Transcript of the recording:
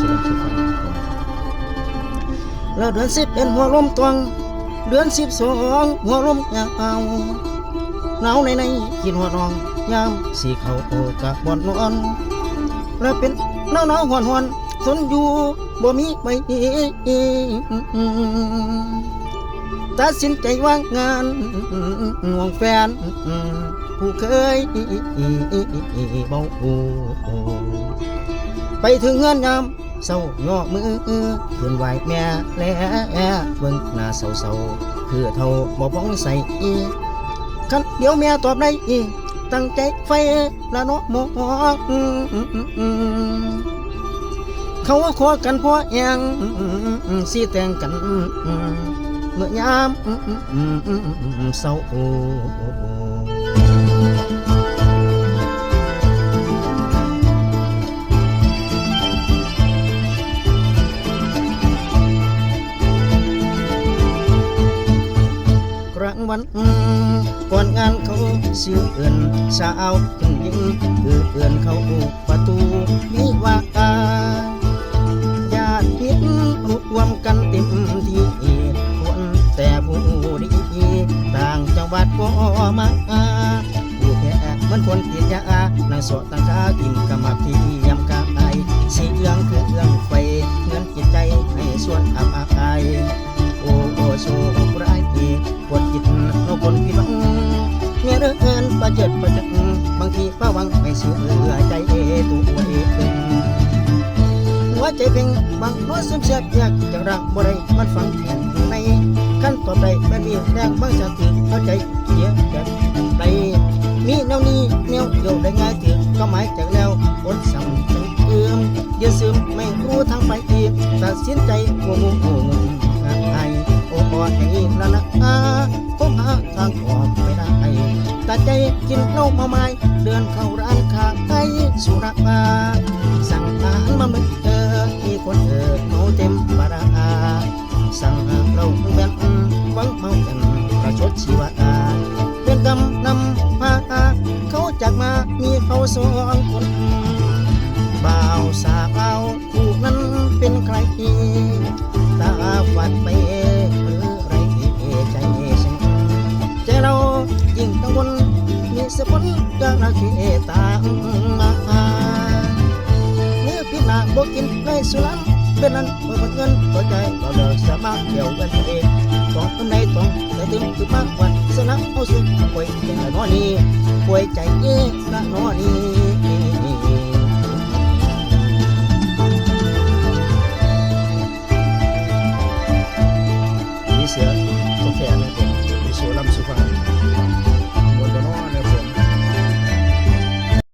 สู่สุขสุขฟังแล้วเดือนสิบเป็นหัวลมตวง เดือนสิบสองหัวลมยาวหนาวในในกินหัวรองยามสีเขาโอกะบอนนอนแล้วเป็นหนาวหนาวหวนหวนสนอยู่บ่มีใบตัดสินใจว่างงานห่วงแฟน ผู้เคยเบาไปถึงเงินยาม เศร้าย่อมือขึ้นไหวแม่แล้วเบิ่งหน้าเศร้าเศร้าคือเท่าบ่พ้องใส่คันเดี๋ยวแม่ตอบได้อีตั้งใจไฟละเนาะหมอเขาขอกันพราะแยังสิแต่งกันเมื่อยามเศร้า วันก่อนงานเขาเสือเอื่นสาวขึ้นยิงเอือเอื่นเขาประตูวิวาตาญาติพิษรวมกันเต็มที่คนแต่ผู้ดีต่างจังหวัดก็มาผู้แพ้มันคนติดยานางโสดตั้งคากินกำมับที่ วดจิตเราคนผิดหวังเมียเดินประเจิดประจักบางทีป้าวังไม่เชื่อใจเอตัวเองหัวใจเพ่งบางน้อยซึมเสียอยากจะรักบ่ได้มันฝังแข็งอยู่ในขั้นต่อไปไม่มีแรงบางจะถึงเข้าใจเสียแบบใดมีแนวนี้แนวเดียวได้ง่ายถึงก็หมายจากแล้วคนสั่งเป็นเอื้อมยืนซึมไม่รู้ทางไปอีกตัดสินใจงงงงงไอ โอ้ปอดให้ละนะคงหาทางออกไม่ได้ตัดใจกินเหล้ามาไม้เดินเข้าร้านค้าไอสุราบาสั่งอาหารมาเหมือนเธอมีคนเออเมาเต็มปาราสั่งเหล้าแบนหวังเมากันประชดชีวาเป็นกำนำพาเขาจากมามีเขาสองคนบ่าวสาว ยิ่งกังวลมีสผลกระเคตามมาเนื้อพี่นาบอกกินในสุรันเป็นนั้นเมื่อเงินก็ใจเราเดิกสามารเดี่ยวกันเองต้องคนในต้องแต่ถึงคือมากกว่าสนับเอาสุดป่วยใจน้อนี่ป่วยใจเอ๊ะละน้อนี่